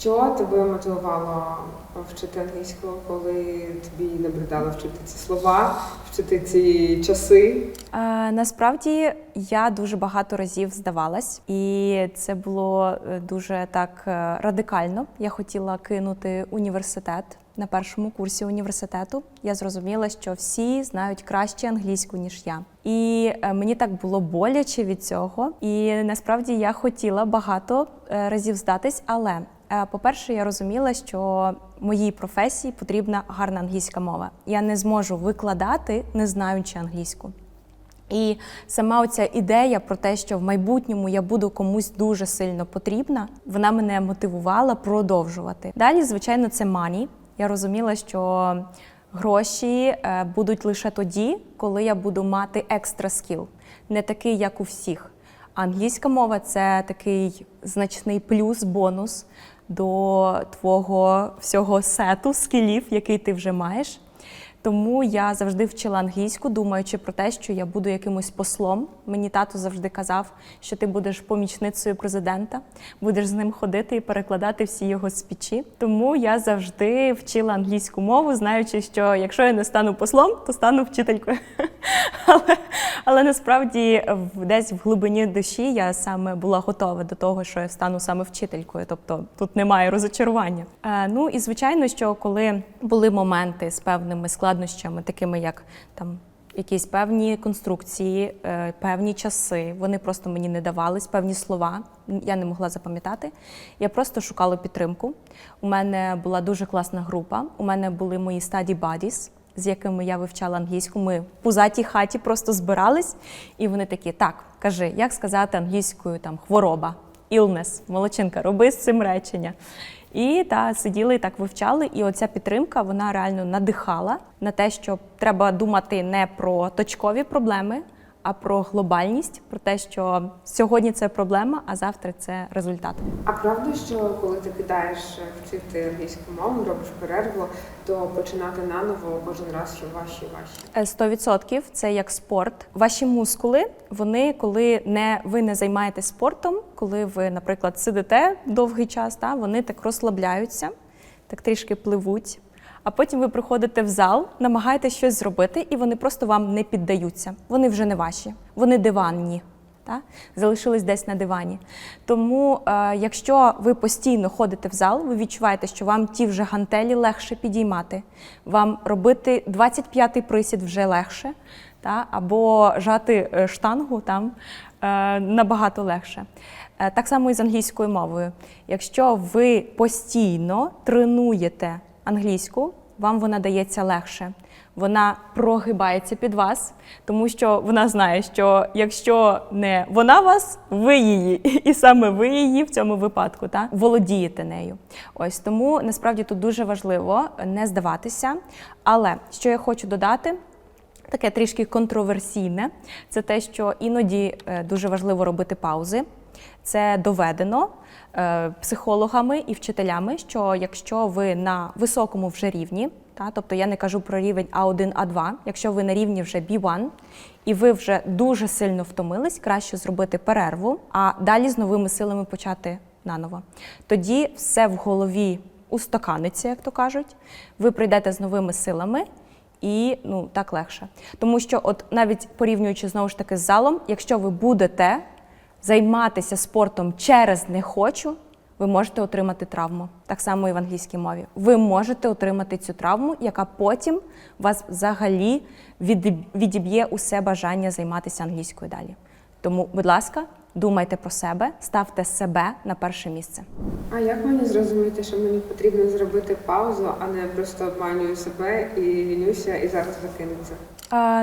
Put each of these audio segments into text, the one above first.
Що тебе мотивувало вчити англійську, коли тобі набридало вчити ці слова, вчити ці часи? Е, насправді я дуже багато разів здавалась, і це було е, дуже так е, радикально. Я хотіла кинути університет. На першому курсі університету я зрозуміла, що всі знають краще англійську ніж я, і е, мені так було боляче від цього. І насправді я хотіла багато разів здатись, але по-перше, я розуміла, що моїй професії потрібна гарна англійська мова. Я не зможу викладати, не знаючи англійську. І сама оця ідея про те, що в майбутньому я буду комусь дуже сильно потрібна, вона мене мотивувала продовжувати. Далі, звичайно, це мані. Я розуміла, що гроші е, будуть лише тоді, коли я буду мати екстра скіл, не такий, як у всіх. Англійська мова це такий значний плюс, бонус до твого всього сету скілів, який ти вже маєш. Тому я завжди вчила англійську, думаючи про те, що я буду якимось послом. Мені тато завжди казав, що ти будеш помічницею президента, будеш з ним ходити і перекладати всі його спічі. Тому я завжди вчила англійську мову, знаючи, що якщо я не стану послом, то стану вчителькою. Але, але насправді десь в глибині душі я саме була готова до того, що я стану саме вчителькою. Тобто тут немає розочарування. Е, ну і звичайно, що коли були моменти з певними складнощами, такими як там. Якісь певні конструкції, е, певні часи, вони просто мені не давались, певні слова я не могла запам'ятати. Я просто шукала підтримку. У мене була дуже класна група. У мене були мої study buddies, з якими я вивчала англійську. Ми в пузатій хаті просто збирались, і вони такі: так, кажи, як сказати англійською там хвороба, illness, молодчинка, роби з цим речення. І та сиділи і так вивчали. І оця підтримка вона реально надихала на те, що треба думати не про точкові проблеми, а про глобальність, про те, що сьогодні це проблема, а завтра це результат. А правда, що коли ти кидаєш вчити англійську мову, робиш перерву, то починати наново кожен раз ще важче і важче? Е, 100% це як спорт. Ваші мускули, вони коли не ви не займаєтесь спортом, коли ви, наприклад, сидите довгий час, та вони так розслабляються, так трішки пливуть. А потім ви приходите в зал, намагаєтесь щось зробити, і вони просто вам не піддаються. Вони вже не ваші, вони диванні. Та? Залишились десь на дивані. Тому, е, якщо ви постійно ходите в зал, ви відчуваєте, що вам ті вже гантелі легше підіймати, вам робити 25-й присід вже легше, та? або жати е, штангу там е, набагато легше. Е, так само і з англійською мовою. Якщо ви постійно тренуєте англійську, вам вона дається легше. Вона прогибається під вас, тому що вона знає, що якщо не вона вас, ви її, і саме ви її в цьому випадку та володієте нею. Ось тому насправді тут дуже важливо не здаватися. Але що я хочу додати, таке трішки контроверсійне, це те, що іноді е, дуже важливо робити паузи. Це доведено е, психологами і вчителями, що якщо ви на високому вже рівні, та, тобто я не кажу про рівень А1, А2, якщо ви на рівні вже B1, і ви вже дуже сильно втомились, краще зробити перерву, а далі з новими силами почати наново. Тоді все в голові устаканиться, як то кажуть. Ви прийдете з новими силами, і ну так легше. Тому що, от навіть порівнюючи знову ж таки з залом, якщо ви будете займатися спортом через не хочу, ви можете отримати травму. Так само і в англійській мові. Ви можете отримати цю травму, яка потім вас взагалі відіб- відіб'є усе бажання займатися англійською далі. Тому, будь ласка, думайте про себе, ставте себе на перше місце. А як мені зрозуміти, що мені потрібно зробити паузу, а не просто обманюю себе і лінюся, і зараз закинуться?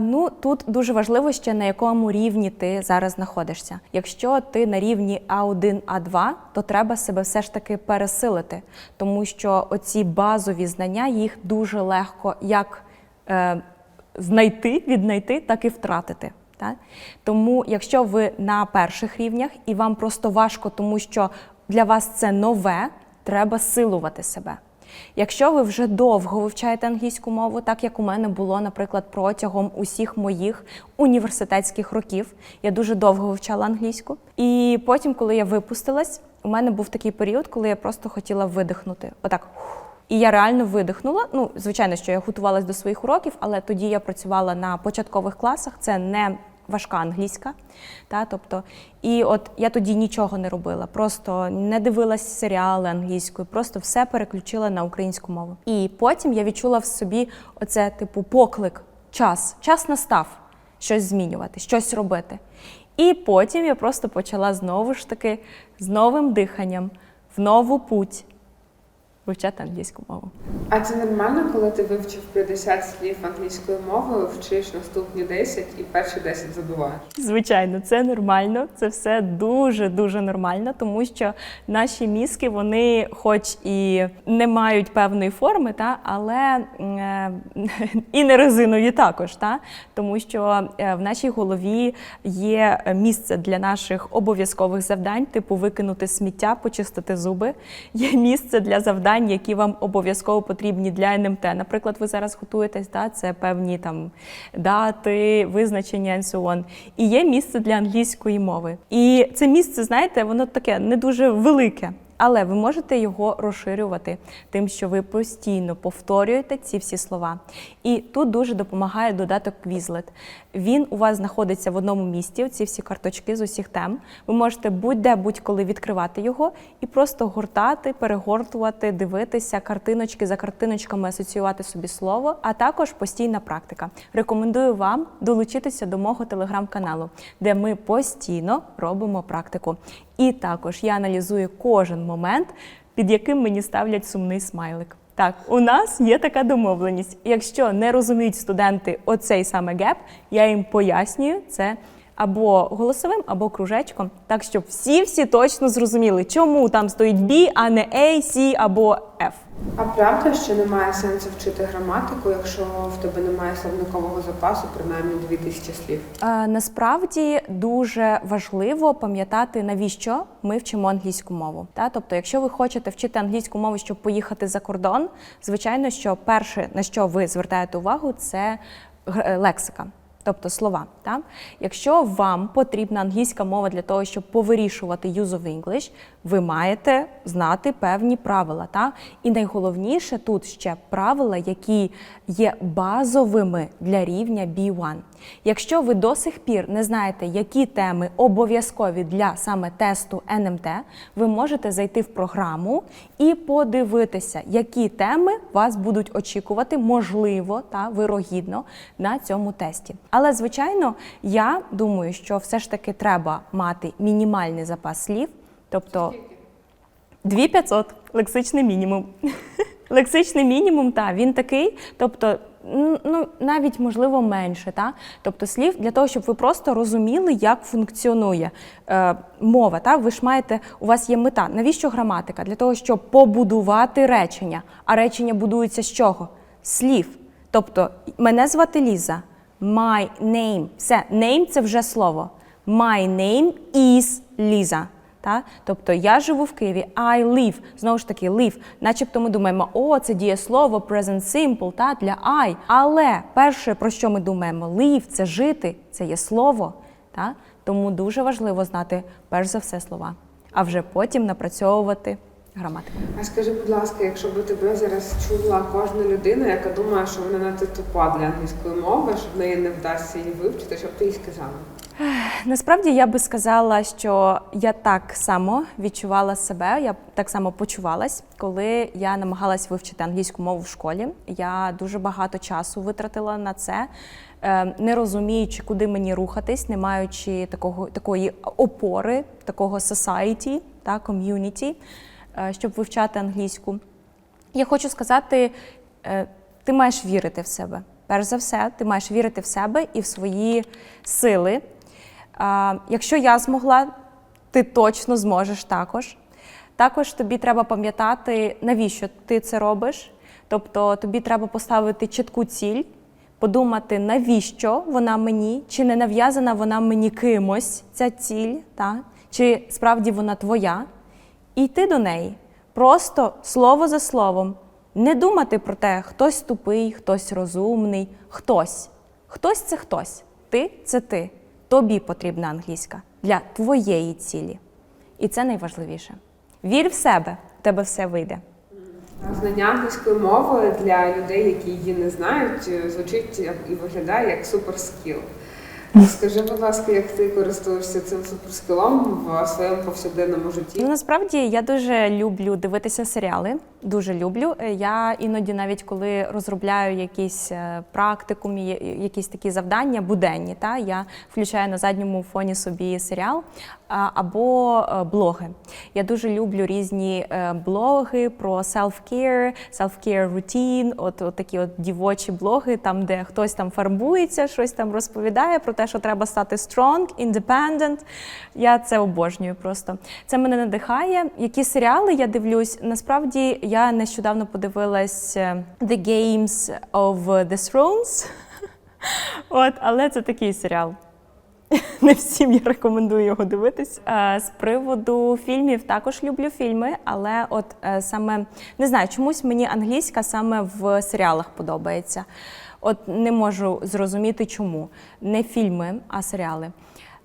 Ну тут дуже важливо ще на якому рівні ти зараз знаходишся. Якщо ти на рівні А1, А2, то треба себе все ж таки пересилити, тому що оці базові знання їх дуже легко як е, знайти, віднайти, так і втратити. Так? Тому, якщо ви на перших рівнях і вам просто важко, тому що для вас це нове, треба силувати себе. Якщо ви вже довго вивчаєте англійську мову, так як у мене було, наприклад, протягом усіх моїх університетських років, я дуже довго вивчала англійську. І потім, коли я випустилась, у мене був такий період, коли я просто хотіла видихнути. Отак. І я реально видихнула. Ну, звичайно, що я готувалась до своїх уроків, але тоді я працювала на початкових класах. Це не важка англійська. Та, тобто, і от я тоді нічого не робила, просто не дивилась серіали англійською, просто все переключила на українську мову. І потім я відчула в собі оце, типу, поклик, час. Час настав щось змінювати, щось робити. І потім я просто почала знову ж таки з новим диханням, в нову путь вивчати англійську мову. А це нормально, коли ти вивчив 50 слів англійською мовою, вчиш наступні 10 і перші 10 забуваєш? Звичайно, це нормально. Це все дуже дуже нормально, тому що наші мізки, вони, хоч і не мають певної форми, та але е, і не резинові також, та тому що е, в нашій голові є місце для наших обов'язкових завдань, типу викинути сміття, почистити зуби. Є місце для завдань, які вам обов'язково потрібні для НМТ. Наприклад, ви зараз готуєтесь, да, це певні там дати, визначення and so on. І є місце для англійської мови. І це місце, знаєте, воно таке не дуже велике. Але ви можете його розширювати тим, що ви постійно повторюєте ці всі слова. І тут дуже допомагає додаток Quizlet. Він у вас знаходиться в одному місці, ці всі карточки з усіх тем. Ви можете будь-де будь-коли відкривати його і просто гортати, перегортувати, дивитися, картиночки за картиночками асоціювати собі слово, а також постійна практика. Рекомендую вам долучитися до мого телеграм-каналу, де ми постійно робимо практику. І також я аналізую кожен момент, під яким мені ставлять сумний смайлик. Так, у нас є така домовленість. Якщо не розуміють студенти оцей саме геп, я їм пояснюю це або голосовим, або кружечком, так щоб всі-всі точно зрозуміли, чому там стоїть B, а не A, C або F. А правда, що немає сенсу вчити граматику, якщо в тебе немає словникового запасу, принаймні 2000 слів? Е, насправді дуже важливо пам'ятати, навіщо ми вчимо англійську мову. Та? Тобто, якщо ви хочете вчити англійську мову, щоб поїхати за кордон, звичайно, що перше, на що ви звертаєте увагу, це е, лексика. Тобто слова, та якщо вам потрібна англійська мова для того, щоб повирішувати use of English, ви маєте знати певні правила. Та і найголовніше тут ще правила, які є базовими для рівня B1. Якщо ви до сих пір не знаєте, які теми обов'язкові для саме тесту НМТ, ви можете зайти в програму і подивитися, які теми вас будуть очікувати, можливо та вирогідно на цьому тесті. Але звичайно, я думаю, що все ж таки треба мати мінімальний запас слів, тобто 2500 лексичний мінімум. Лексичний мінімум, та він такий, тобто, ну навіть можливо менше, та тобто слів для того, щоб ви просто розуміли, як функціонує е, мова. Та ви ж маєте, у вас є мета. Навіщо граматика? Для того, щоб побудувати речення. А речення будуються з чого? Слів. Тобто, мене звати Ліза. My name. Все, name – це вже слово. My name is Ліза. Та? Тобто я живу в Києві, I live. Знову ж таки, live. Начебто ми думаємо, о, це дієслово, present simple, та? для I. Але перше, про що ми думаємо, live – це жити, це є слово. Та? Тому дуже важливо знати перш за все слова, а вже потім напрацьовувати граматику. А скажи, будь ласка, якщо б тебе зараз чула кожна людина, яка думає, що вона надто тупа для англійської мови, що в неї не вдасться її вивчити, що б ти їй сказала? Насправді я би сказала, що я так само відчувала себе, я так само почувалась, коли я намагалась вивчити англійську мову в школі. Я дуже багато часу витратила на це, е, не розуміючи, куди мені рухатись, не маючи такого такої опори, такого society, та е, щоб вивчати англійську. Я хочу сказати, е, ти маєш вірити в себе. Перш за все, ти маєш вірити в себе і в свої сили. Якщо я змогла, ти точно зможеш також. Також тобі треба пам'ятати, навіщо ти це робиш. Тобто тобі треба поставити чітку ціль, подумати, навіщо вона мені, чи не нав'язана вона мені кимось, ця ціль, та? чи справді вона твоя, і йти до неї. Просто слово за словом. Не думати про те, хтось тупий, хтось розумний, хтось. Хтось це хтось. Ти це ти. Тобі потрібна англійська для твоєї цілі. І це найважливіше. Вір в себе, в тебе все вийде. Знання англійської мови для людей, які її не знають, звучить і виглядає як суперскіл. Скажи, будь ласка, як ти користуєшся цим суперскілом в своєму повсякденному житті? Ну насправді я дуже люблю дивитися серіали. Дуже люблю. Е, Я іноді, навіть коли розробляю якісь е, практикуми, якісь такі завдання, буденні, та я включаю на задньому фоні собі серіал або е, блоги. Я дуже люблю різні блоги про self-care, self-care routine, от, от такі от дівочі блоги, там де хтось там фарбується, щось там розповідає про те, що треба стати strong, independent. Я це обожнюю просто. Це мене надихає. Які серіали я дивлюсь? Насправді я нещодавно подивилась е, The Games of the Thrones. От, але це такий серіал. Не всім я рекомендую його дивитись. Е, З приводу фільмів також люблю фільми, але от е, саме не знаю, чомусь мені англійська саме в серіалах подобається. От не можу зрозуміти, чому. Не фільми, а серіали.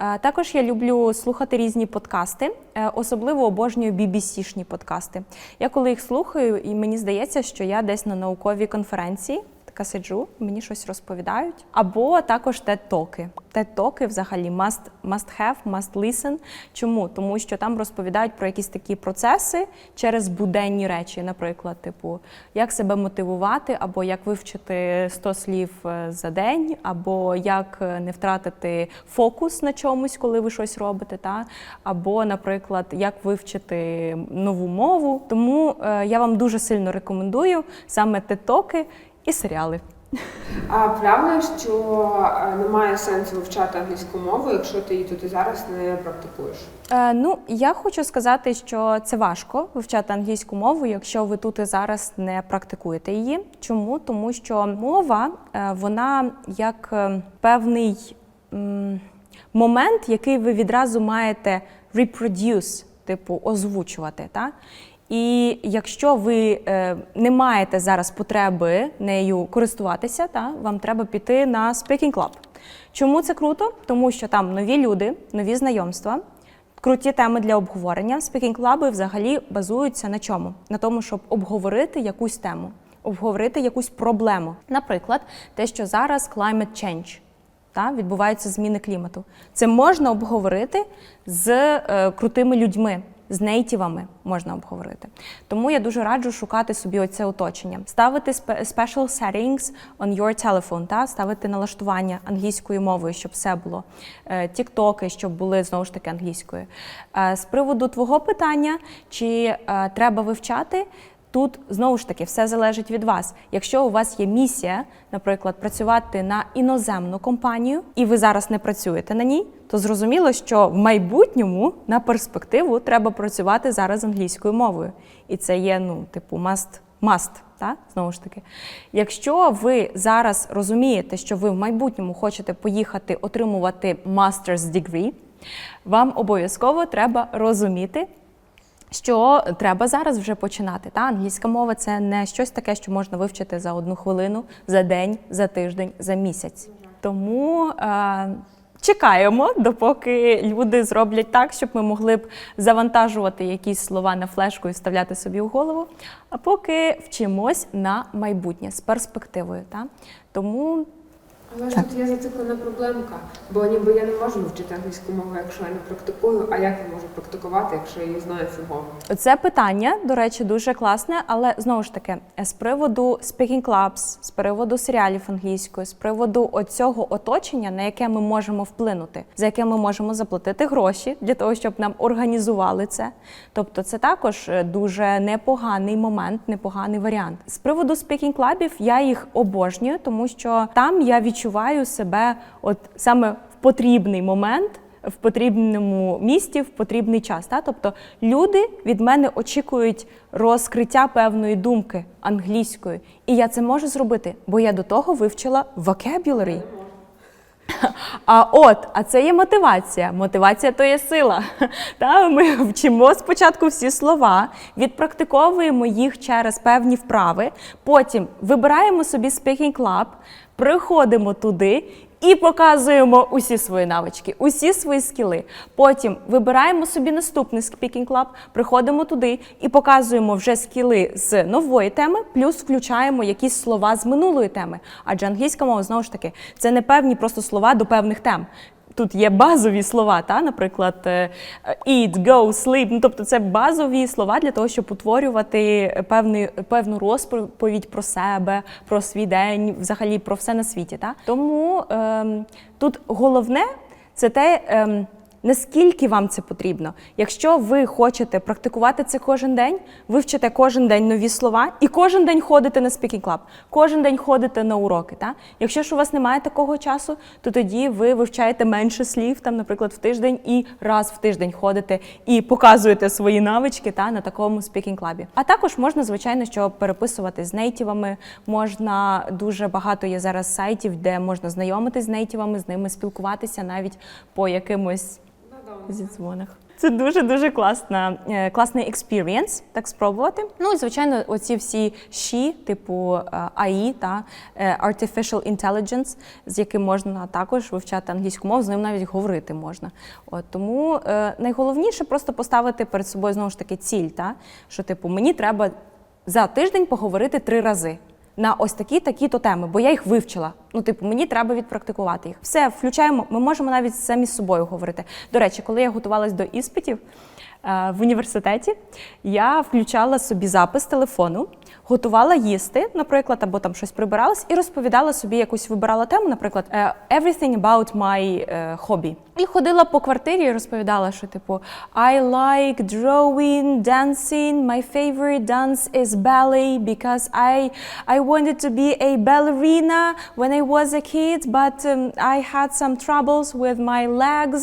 Е, Також я люблю слухати різні подкасти, е, особливо обожнюю BBC-шні подкасти. Я коли їх слухаю, і мені здається, що я десь на науковій конференції така сиджу, мені щось розповідають. Або також TED-токи. TED-токи взагалі must, must have, must listen. Чому? Тому що там розповідають про якісь такі процеси через буденні речі, наприклад, типу, як себе мотивувати, або як вивчити 100 слів е, за день, або як е, не втратити фокус на чомусь, коли ви щось робите, та? або, наприклад, як вивчити нову мову. Тому е, я вам дуже сильно рекомендую саме TED-токи і серіали. А правда, що е, немає сенсу вивчати англійську мову, якщо ти її тут і зараз не практикуєш? Е, ну, я хочу сказати, що це важко вивчати англійську мову, якщо ви тут і зараз не практикуєте її. Чому? Тому що мова е, вона як е, певний момент, який ви відразу маєте reproduce, типу озвучувати. Та? І якщо ви е, не маєте зараз потреби нею користуватися, та, вам треба піти на Speaking Club. Чому це круто? Тому що там нові люди, нові знайомства, круті теми для обговорення. Speaking клаби взагалі базуються на чому? На тому, щоб обговорити якусь тему, обговорити якусь проблему. Наприклад, те, що зараз climate change. Та, відбуваються зміни клімату. Це можна обговорити з е, крутими людьми, з нейтівами можна обговорити. Тому я дуже раджу шукати собі оце оточення, ставити special settings on your telephone, та, ставити налаштування англійською мовою, щоб все було. Е, Тіктоки, щоб були знову ж таки англійською. Е, З приводу твого питання, чи е, треба вивчати. Тут знову ж таки все залежить від вас. Якщо у вас є місія, наприклад, працювати на іноземну компанію, і ви зараз не працюєте на ній, то зрозуміло, що в майбутньому на перспективу треба працювати зараз англійською мовою. І це є, ну, типу, must, must, та? знову ж таки. Якщо ви зараз розумієте, що ви в майбутньому хочете поїхати отримувати master's degree, вам обов'язково треба розуміти, що треба зараз вже починати. Та англійська мова це не щось таке, що можна вивчити за одну хвилину, за день, за тиждень, за місяць. Тому е, чекаємо, допоки люди зроблять так, щоб ми могли б завантажувати якісь слова на флешку і вставляти собі в голову. А поки вчимось на майбутнє з перспективою. Та? Тому Але ж тут є зациклена проблемка, бо ніби я не можу вчити англійську мову, якщо я не практикую, а як я можу практикувати, якщо я її знаю фігово? Це питання, до речі, дуже класне, але знову ж таки, з приводу speaking clubs, з приводу серіалів англійською, з приводу оцього оточення, на яке ми можемо вплинути, за яке ми можемо заплатити гроші для того, щоб нам організували це. Тобто, це також е, дуже непоганий момент, непоганий варіант. З приводу speaking клабів я їх обожнюю, тому що там я відчуваю себе, от саме в потрібний момент в потрібному місті в потрібний час. Та? Тобто люди від мене очікують розкриття певної думки англійською. І я це можу зробити, бо я до того вивчила vocabulary. А от, а це є мотивація. Мотивація то є сила. Та, ми вчимо спочатку всі слова, відпрактиковуємо їх через певні вправи, потім вибираємо собі speaking club, приходимо туди І показуємо усі свої навички, усі свої скіли. Потім вибираємо собі наступний Speaking Club, приходимо туди і показуємо вже скіли з нової теми, плюс включаємо якісь слова з минулої теми. Адже англійська мова знову ж таки це не певні просто слова до певних тем. Тут є базові слова, та, наприклад, е, eat, go, sleep. Ну, тобто це базові слова для того, щоб утворювати певний, певну розповідь про себе, про свій день, взагалі про все на світі. Та? Тому ем, тут головне це те. Ем, Наскільки вам це потрібно? Якщо ви хочете практикувати це кожен день, ви вчите кожен день нові слова і кожен день ходите на Speaking Club, кожен день ходите на уроки. Та? Якщо ж у вас немає такого часу, то тоді ви вивчаєте менше слів, там, наприклад, в тиждень і раз в тиждень ходите і показуєте свої навички та, на такому Speaking Club. А також можна, звичайно, що переписувати з нейтівами. Можна дуже багато є зараз сайтів, де можна знайомитись з нейтівами, з ними спілкуватися навіть по якимось зідзвонах. Це дуже дуже класна, е, класний експірієнс, так спробувати. Ну і звичайно, оці всі щі, типу е, AI та е, Artificial Intelligence, з яким можна також вивчати англійську мову, з ним навіть говорити можна. От тому найголовніше просто поставити перед собою знову ж таки ціль, та що типу мені треба за тиждень поговорити три рази. На ось такі такі то теми, бо я їх вивчила. Ну, типу, мені треба відпрактикувати їх. Все, включаємо. Ми можемо навіть самі з собою говорити. До речі, коли я готувалась до іспитів е, в університеті, я включала собі запис телефону, готувала їсти, наприклад, або там щось прибиралась, і розповідала собі якусь вибирала тему, наприклад, е, everything about my е, hobby. І ходила по квартирі і розповідала, що типу I like drawing, dancing. My favorite dance is ballet because I I wanted to be a ballerina when I was a kid, but um, I had some troubles with my legs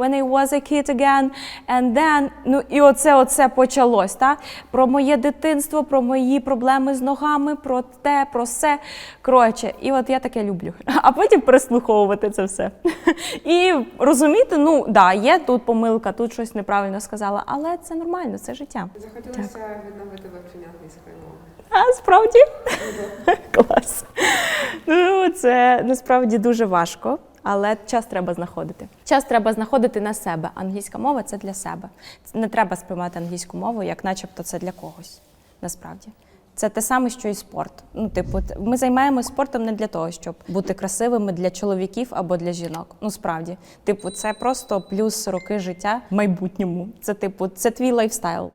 when I was a kid again. And then, ну і оце оце почалось. Та? Про моє дитинство, про мої проблеми з ногами, про те, про все. Коротше, і от я таке люблю. А потім переслуховувати це все. І розуміти, ну да, є тут помилка, тут щось неправильно сказала, але це нормально, це життя. Захотілося відновити вивчення англійської мови. А справді клас. Ну, це насправді дуже важко, але час треба знаходити. Час треба знаходити на себе. Англійська мова це для себе. Не треба сприймати англійську мову, як начебто це для когось. Насправді. Це те саме, що і спорт. Ну, типу, ми займаємося спортом не для того, щоб бути красивими для чоловіків або для жінок. Ну, справді, типу, це просто плюс роки життя в майбутньому. Це типу, це твій лайфстайл.